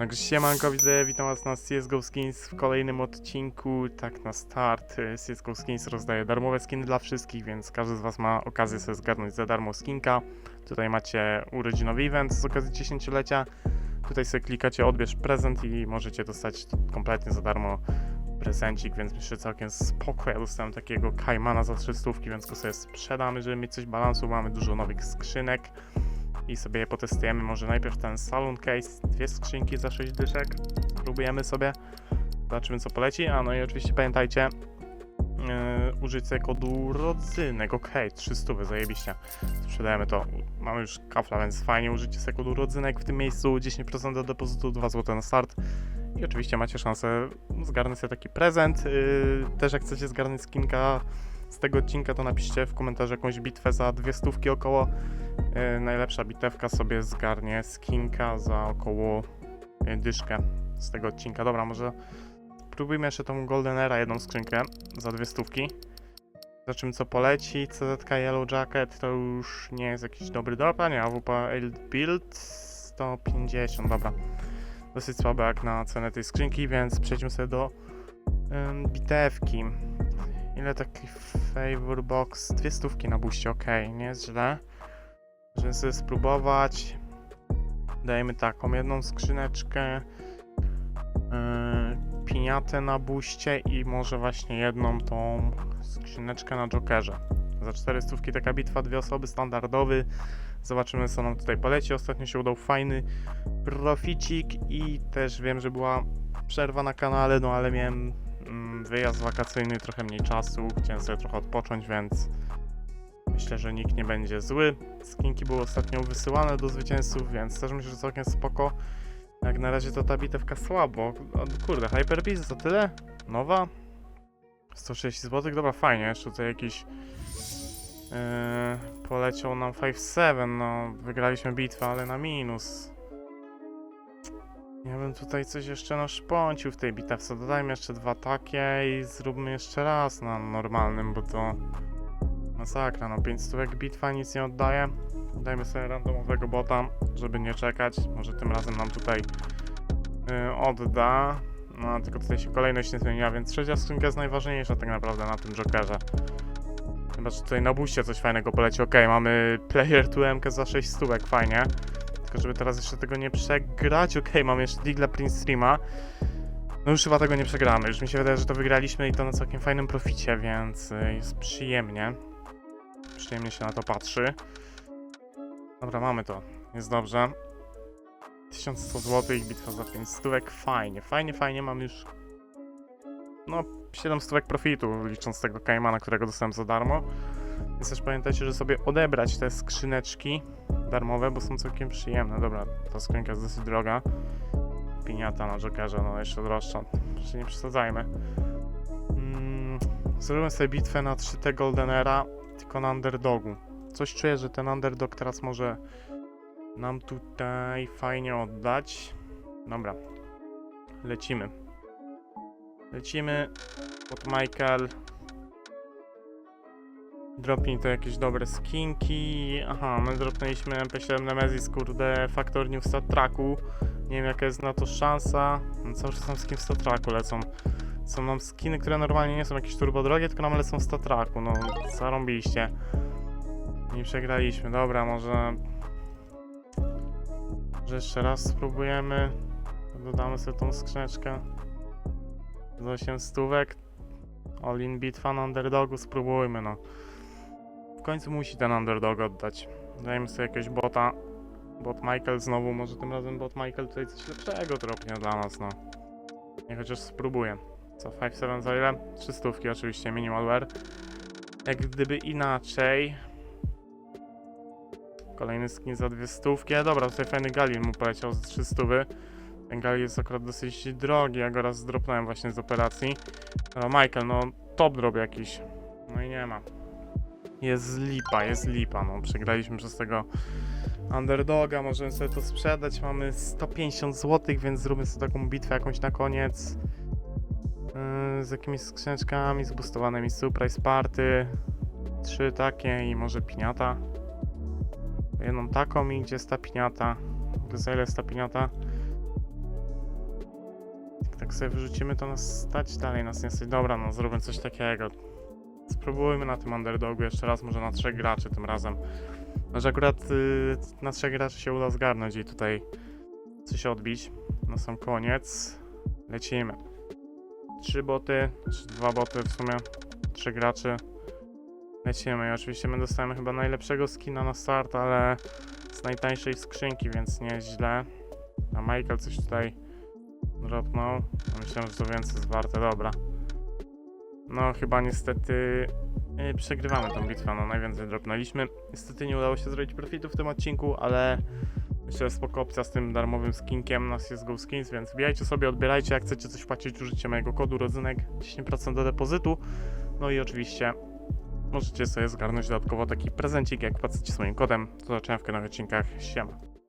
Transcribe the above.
Także siemanko widzę, witam was na CSGO Skins w kolejnym odcinku. Tak na start, y, CSGO Skins rozdaje darmowe skiny dla wszystkich, więc każdy z was ma okazję sobie zgarnąć za darmo skinka. Tutaj macie urodzinowy event z okazji 10-lecia. Tutaj sobie klikacie odbierz prezent i możecie dostać kompletnie za darmo prezencik, więc myślę całkiem spoko. Ja dostałem takiego Kaimana za 300, więc go sobie sprzedamy, żeby mieć coś balansu. Mamy dużo nowych skrzynek i sobie je potestujemy. Może najpierw ten salon case, dwie skrzynki za 6 dyszek. Próbujemy sobie. Zobaczymy co poleci. A no i oczywiście pamiętajcie, yy, użyć sobie kodu rodzynek. Okej, 300, zajebiście. Sprzedajemy to. Mamy już kafla, więc fajnie użycie sobie kodu rodzynek w tym miejscu. 10% do depozytu, 2 zł na start. I oczywiście macie szansę zgarnąć sobie taki prezent. Yy, też jak chcecie zgarnąć skinka z tego odcinka, to napiszcie w komentarzu jakąś bitwę za dwie stówki około. Yy, najlepsza bitewka sobie zgarnie skinka za około yy, dyszkę z tego odcinka. Dobra, może spróbujmy jeszcze tą Golden Era jedną skrzynkę za dwie stówki. Zobaczymy co poleci. CZK Yellow Jacket to już nie jest jakiś dobry drop, a nie, AWP Build 150, dobra. Dosyć słabe jak na cenę tej skrzynki, więc przejdźmy sobie do bitewki. Ile taki favor box? Dwie stówki na buście, ok, nie jest źle. Możemy sobie spróbować. Dajemy taką jedną skrzyneczkę. Yy, piniatę na buście i może właśnie jedną tą skrzyneczkę na jokerze. Za cztery stówki taka bitwa, dwie osoby, standardowy. Zobaczymy co nam tutaj poleci. Ostatnio się udał fajny proficik i też wiem, że była przerwa na kanale, no ale miałem wyjazd wakacyjny, trochę mniej czasu, chciałem sobie trochę odpocząć, więc myślę, że nikt nie będzie zły. Skinki były ostatnio wysyłane do zwycięzców, więc też myślę, że całkiem spoko. Jak na razie to ta bitewka słabo. Kurde, Hyperbeast to tyle? Nowa? 160 zł, dobra, fajnie. Jeszcze tutaj jakiś yy, poleciał nam 5-7, no wygraliśmy bitwę, ale na minus. Ja bym tutaj coś jeszcze naszpącił w tej bitewce. Dodajmy jeszcze dwa takie i zróbmy jeszcze raz na normalnym, bo to masakra. No 5 stówek bitwa nic nie oddaje. Dajmy sobie randomowego bota, żeby nie czekać. Może tym razem nam tutaj yy, odda. No tylko tutaj się kolejność nie zmieniła, więc trzecia skrzynka jest najważniejsza tak naprawdę na tym Jokerze. Chyba, że tutaj na buście coś fajnego poleci. Okej, mamy player 2 za 6 stówek, fajnie. Tylko żeby teraz jeszcze tego nie przegrać. Okej, mamy jeszcze Digla Prince Streama. No już chyba tego nie przegramy. Już mi się wydaje, że to wygraliśmy i to na całkiem fajnym proficie, więc y, jest przyjemnie. Przyjemnie się na to patrzy. Dobra, mamy to. Jest dobrze. 1100 zł i bitwa za 5 stówek. Fajnie, fajnie, fajnie. Mam już no 7 stówek profitu, licząc tego Kaimana, którego dostałem za darmo. Więc też pamiętajcie, że sobie odebrać te skrzyneczki darmowe, bo są całkiem przyjemne. Dobra, ta skrzynka jest dosyć droga. Piniata na Jokerze, no jeszcze droższa. Jeszcze nie przesadzajmy. Mm, zrobiłem sobie bitwę na 3T Golden Era, tylko na underdogu. Coś czuję, że ten underdog teraz może nam tutaj fajnie oddać. Dobra. Lecimy. Lecimy pod Michael. Dropnij to jakieś dobre skinki. Aha, my dropnęliśmy MP7 Nemesis, kurde, Factor New w Star Tracku. Nie wiem jaka jest na to szansa. No, cały czas nam skin w Star Tracku lecą. Są nam skiny, które normalnie nie są jakieś turbo drogie, tylko nam lecą w Star Tracku. No, zarąbiliście. Nie przegraliśmy. Dobra, może... Może jeszcze raz spróbujemy. Dodamy sobie tą skrzyneczkę. Z 8 stówek. All in bitwa na underdogu, spróbujmy no. W końcu musi ten underdog oddać. Dajmy sobie jakiegoś bota. Bot Michael znowu, może tym razem bot Michael tutaj coś lepszego dropnie dla nas, no. Nie chociaż spróbuję. Co, 5-7 za ile? 3 stówki oczywiście, minimal wear. Jak gdyby inaczej. Kolejny skin za dwie stówki. Dobra, tutaj fajny Galil mu poleciał z 3 stówy. Ten Galil jest akurat dosyć drogi, ja go raz zdropnąłem właśnie z operacji. No, Michael, no top drop jakiś. No i nie ma. Jest lipa, jest lipa, no przegraliśmy przez tego underdoga, możemy sobie to sprzedać, mamy 150 zł, więc zróbmy sobie taką bitwę jakąś na koniec. Yy, z jakimiś skrzyneczkami, zboostowanymi surprise party. Trzy takie i może piniata. Jedną taką i gdzie jest ta piniata? Za ile jest ta piniata? tak sobie wyrzucimy, to nas stać dalej, nas nie stać. Dobra, no zrobimy coś takiego. Spróbujmy na tym underdogu jeszcze raz, może na trzech graczy tym razem. Może akurat y, na trzech graczy się uda zgarnąć i tutaj coś odbić. Na sam koniec. Lecimy. Trzy boty, czy dwa boty w sumie. Trzy graczy. Lecimy i oczywiście my dostajemy chyba najlepszego skina na start, ale z najtańszej skrzynki, więc nieźle. A Michael coś tutaj dropnął. Myślałem, że to więcej jest warte, dobra. No chyba niestety yy, przegrywamy tą bitwę, no najwięcej dropnęliśmy. Niestety nie udało się zrobić profitu w tym odcinku, ale myślę, że spoko opcja z tym darmowym skinkiem na CSGO Skins, więc wbijajcie sobie, odbierajcie, jak chcecie coś płacić, użyjcie mojego kodu rodzynek 10% do depozytu. No i oczywiście możecie sobie zgarnąć dodatkowo taki prezencik, jak płacicie swoim kodem. Do zobaczenia w kolejnych odcinkach. Siema.